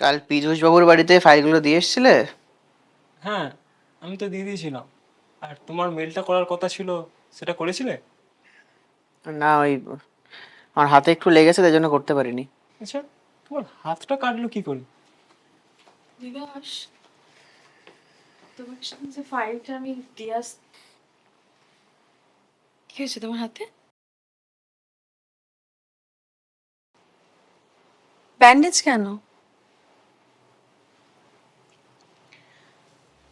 কাল পীযুষ বাবুর বাড়িতে ফাইলগুলো দিয়ে এসেছিলে? হ্যাঁ আমি তো দিয়ে দিয়েছিলাম। আর তোমার মেলটা করার কথা ছিল সেটা করেছিলে? না ওই আমার হাতে একটু লেগেছে তাই জন্য করতে পারিনি। আচ্ছা তোমার হাতটা কাটলো কি করে? দিবাস তোমার সঙ্গে যে ফাইলটা আমি দিয়ে আস কি হয়েছে তোমার হাতে? ব্যান্ডেজ কেন?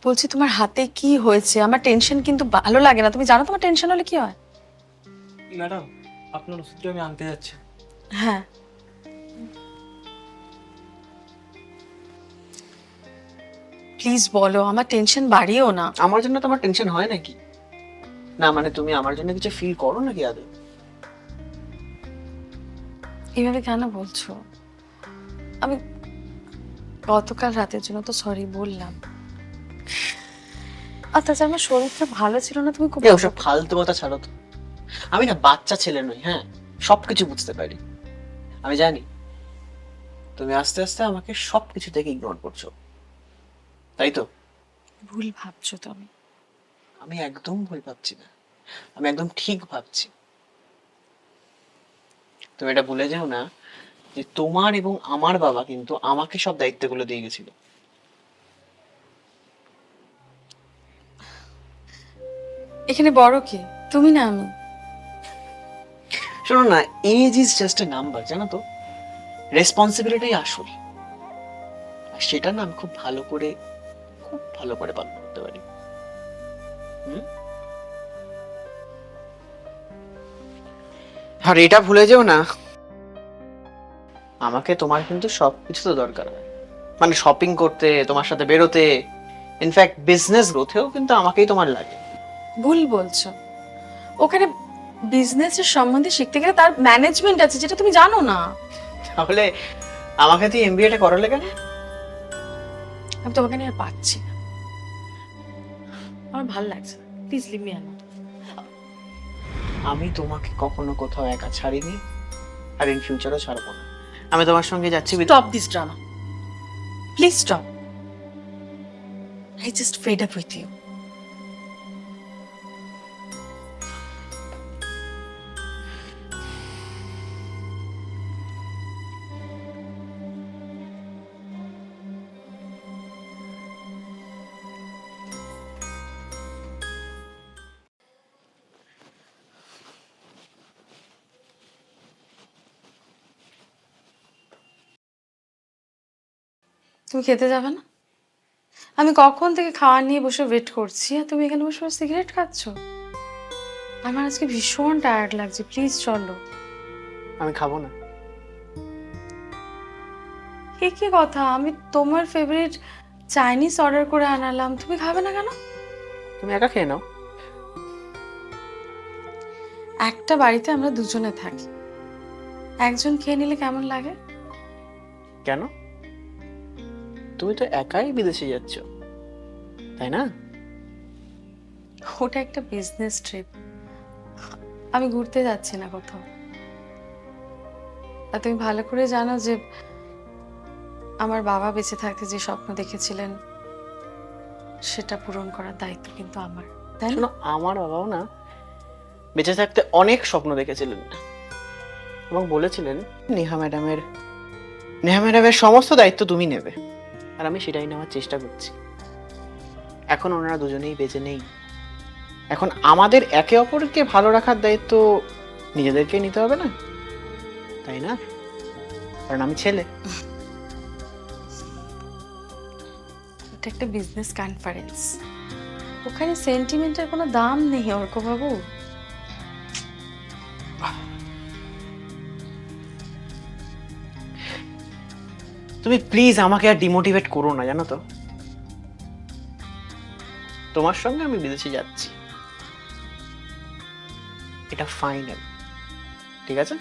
বলছি তোমার হাতে কি হয়েছে? আমার টেনশন কিন্তু ভালো লাগে না। তুমি জানো তোমার টেনশন হলে কি হয়? ম্যাডাম আপনার ওষুধটা আমি আনতে যাচ্ছি। হ্যাঁ। প্লিজ বলো আমার টেনশন বাড়িও না। আমার জন্য তোমার টেনশন হয় নাকি? না মানে তুমি আমার জন্য কিছু ফিল করো নাকি আদৌ? এইভাবে কেন বলছো? আমি গতকাল রাতের জন্য তো সরি বললাম। আর তাছাড়া আমার শরীরটা ভালো ছিল না তুমি খুব এই ওসব ফালতু কথা ছাড়ো তো। আমি না বাচ্চা ছেলে নই হ্যাঁ? সবকিছু বুঝতে পারি। আমি জানি তুমি আস্তে আস্তে আমাকে সবকিছু থেকে ইগনোর করছ। তাই তো? ভুল ভাবছ তুমি আমি একদম ভুল ভাবছি না। আমি একদম ঠিক ভাবছি। তুমি এটা ভুলে যাও না যে তোমার এবং আমার বাবা কিন্তু আমাকে সব দায়িত্বগুলো দিয়ে গেছিল। এখানে বড় কে? তুমি না আমি। শোনো না age is just a number জানো তো? রেসপন্সিবিলিটি আসল। আর সেটা না আমি খুব ভালো করে খুব ভালো করে পালন করতে পারি। আর এটা ভুলে যেও না। আমাকে তোমার কিন্তু সবকিছু তো দরকার হয়। মানে শপিং করতে তোমার সাথে বেরোতে ইনফ্যাক্ট বিজনেস গ্রোথেও কিন্তু আমাকেই তোমার লাগে। ভুল বলছো। ওখানে বিজনেসের সম্বন্ধে শিখতে গেলে তার ম্যানেজমেন্ট আছে যেটা তুমি জানো না। তাহলে আমাকে তুই এমবিএটা করালে কেন? আমি তোমাকে নিয়ে আর পাচ্ছি না। আমার ভালো লাগছে প্লিজ লিভ মি আমি তোমাকে কখনো কোথাও একা ছাড়িনি আর ইন ফিউচারও ছাড়বো না। আমি তোমার সঙ্গে যাচ্ছি stop this drama please stop I just fed up with you তুমি খেতে যাবে না? আমি কখন থেকে খাওয়া নিয়ে বসে ওয়েট করছি আর তুমি এখানে বসে সিগারেট খাচ্ছ? আমার আজকে ভীষণ টায়ার্ড লাগছে প্লিজ চলো। আমি খাব না। কি কি কথা? আমি তোমার ফেভারিট চাইনিজ অর্ডার করে আনালাম। তুমি খাবে না কেন? তুমি একা খেয়ে নাও। একটা বাড়িতে আমরা দুজনে থাকি। একজন খেয়ে নিলে কেমন লাগে? কেন? তুমি তো একাই বিদেশে যাচ্ছ তাই না? ওটা একটা বিজনেস ট্রিপ আমি ঘুরতে যাচ্ছি না কোথাও। আর তুমি ভালো করে জানো যে আমার বাবা বেঁচে থাকতে যে স্বপ্ন দেখেছিলেন সেটা পূরণ করার দায়িত্ব কিন্তু আমার তাই না? আমার বাবাও না বেঁচে থাকতে অনেক স্বপ্ন দেখেছিলেন। এবং বলেছিলেন নেহা ম্যাডামের নেহা ম্যাডামের সমস্ত দায়িত্ব তুমি নেবে। আর আমি সেটাই নেওয়ার চেষ্টা করছি। এখন ওনারা দুজনেই বেঁচে নেই। এখন আমাদের একে অপরকে ভালো রাখার দায়িত্ব নিজেদেরকে নিতে হবে না? তাই না? কারণ আমি ছেলে। একটা বিজনেস কনফারেন্স ওখানে সেন্টিমেন্টের কোনো দাম নেই অর্ক বাবু তুমি প্লিজ আমাকে আর ডিমোটিভেট করো না, জানো তো? তোমার সঙ্গে আমি বিদেশে যাচ্ছি। এটা ফাইনাল ঠিক আছে?